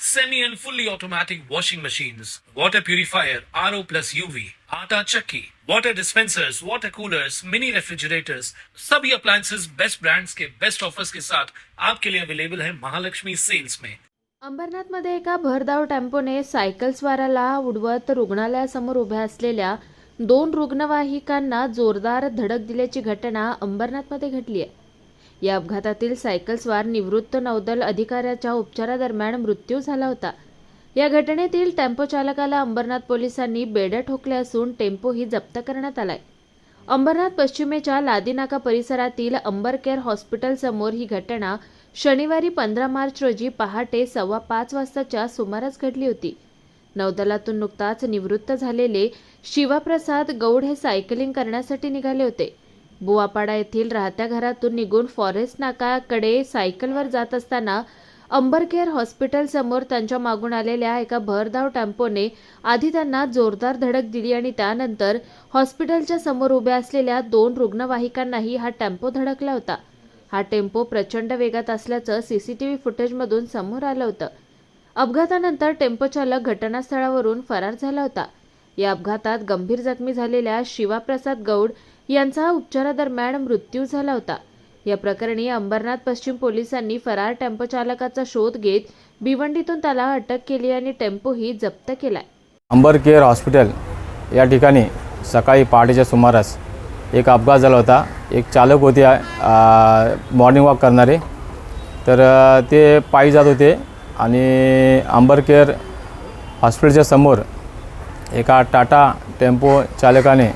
semi and fully automatic washing machines, water purifier, RO plus UV, आटा चक्की, water dispensers, water coolers, mini refrigerators, सभी appliances best brands के best offers के साथ आपके लिए अवेलेबल है महालक्ष्मी सेल्स में। अंबरनाथमध्ये एका भरधाव टेम्पोने सायकलस्वाराला उडवत रुग्णालयासमोर उभ्या असलेल्या दोन रुग्णवाहिकांना जोरदार धडक दिल्याची घटना अंबरनाथमध्ये घडली आहे. या अपघातातील सायकलस्वार निवृत्त नौदल अधिकाऱ्याच्या उपचारादरम्यान मृत्यू झाला होता. या घटनेतील टेम्पो चालकाला अंबरनाथ पोलिसांनी बेड्या ठोकल्या असून टेम्पोही जप्त करण्यात आलाय. अंबरनाथ पश्चिमेच्या लादीनाका परिसरातील अंबर केअर हॉस्पिटल समोर ही घटना शनिवारी पंधरा मार्च रोजी पहाटे सव्वा पाच वाजताच्या सुमारास घडली होती. नौदलातून नुकताच निवृत्त झालेले शिवाप्रसाद गौड हे सायकलिंग करण्यासाठी निघाले होते. बुवापाडा येथील राहत्या घरातून निघून फॉरेस्ट नाकाकडे सायकलवर जात असताना अंबरकेअर हॉस्पिटल समोर त्यांच्या मागून आलेल्या एका भरधाव टॅम्पोने आधी त्यांना जोरदार धडक दिली आणि त्यानंतर हॉस्पिटलच्या समोर उभ्या असलेल्या दोन रुग्णवाहिकांनाही हा टेम्पो धडकला होता. हा टेम्पो प्रचंड वेगात असल्याचं सीसीटीव्ही फुटेजमधून समोर आलं होतं. अपघातानंतर टेम्पो चालक घटनास्थळावरून फरार झाला होता. या अपघातात गंभीर जखमी झालेल्या शिवाप्रसाद गौड यांचा उपचारादरम्यान मृत्यू झाला होता. या प्रकरणी अंबरनाथ पश्चिम पोलिसांनी फरार टेम्पो चालकाचा शोध घेत भिवंडीतून त्याला अटक केली आणि टेम्पोही जप्त केलाय. अंबर केअर हॉस्पिटल या ठिकाणी सकाळी पहाटेच्या सुमारास एक अपघात झाला होता. एक चालक होते मॉर्निंग वॉक करणारे. तर ते पायी जात होते आणि अंबर केअर हॉस्पिटलच्या समोर एका टाटा टेम्पो चालकाने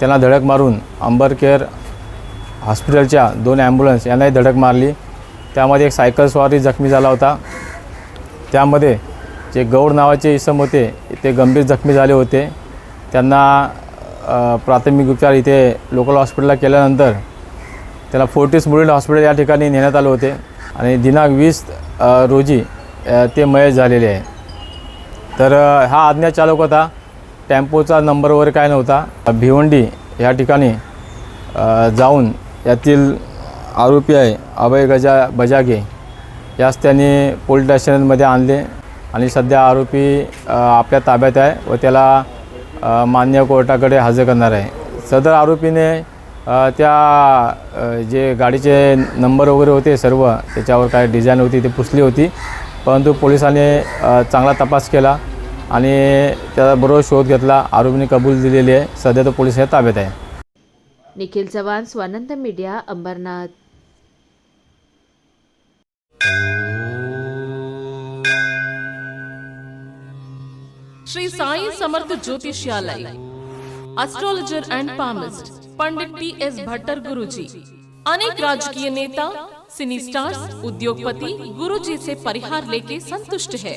त्यांना धडक मारून अंबर केअर हॉस्पिटलच्या दोन ॲम्ब्युलन्स यांनाही धडक मारली. त्यामध्ये एक सायकल स्वारी जखमी झाला होता. त्यामध्ये जे गौड नावाचे इसम होते ते गंभीर जखमी झाले होते. त्यांना प्राथमिक उपचार इथे लोकल हॉस्पिटलला केल्यानंतर त्याला फोर्टिस मुलीन हॉस्पिटल या ठिकाणी नेण्यात आले होते. आणि दिनांक वीस रोजी ते मयत झालेले आहे. तर हा आज्ञाचालक होता. टेम्पोचा नंबर वगैरे काय नव्हता. भिवंडी या ठिकाणी जाऊन यातील आरोपी आहे अभय गजा बजागे. यास त्यांनी पोलीस स्टेशनमध्ये आणले आणि सध्या आरोपी आपल्या ताब्यात आहे व त्याला मान्य कोर्टाकडे हजर करणार आहे. सदर आरोपीने त्या जे गाडीचे नंबर वगैरे होते सर्व त्याच्यावर काय डिझाईन होती ते पुसली होती. परंतु पोलिसांनी चांगला तपास केला. आणि शोध घेतला. आरोपीने कबूल दिलेली आहे. सध्या तो पोलिसांच्या ताब्यात आहे. Nikhil Chavan Swanand media Ambernath. Shri Sai Samarth Jyotishyalay astrologer and palmist Pandit T S Bhattar Guruji. अनेक राजकीय नेता सिनी स्टार्स उद्योगपति गुरुजी से परिहार लेके संतुष्ट है.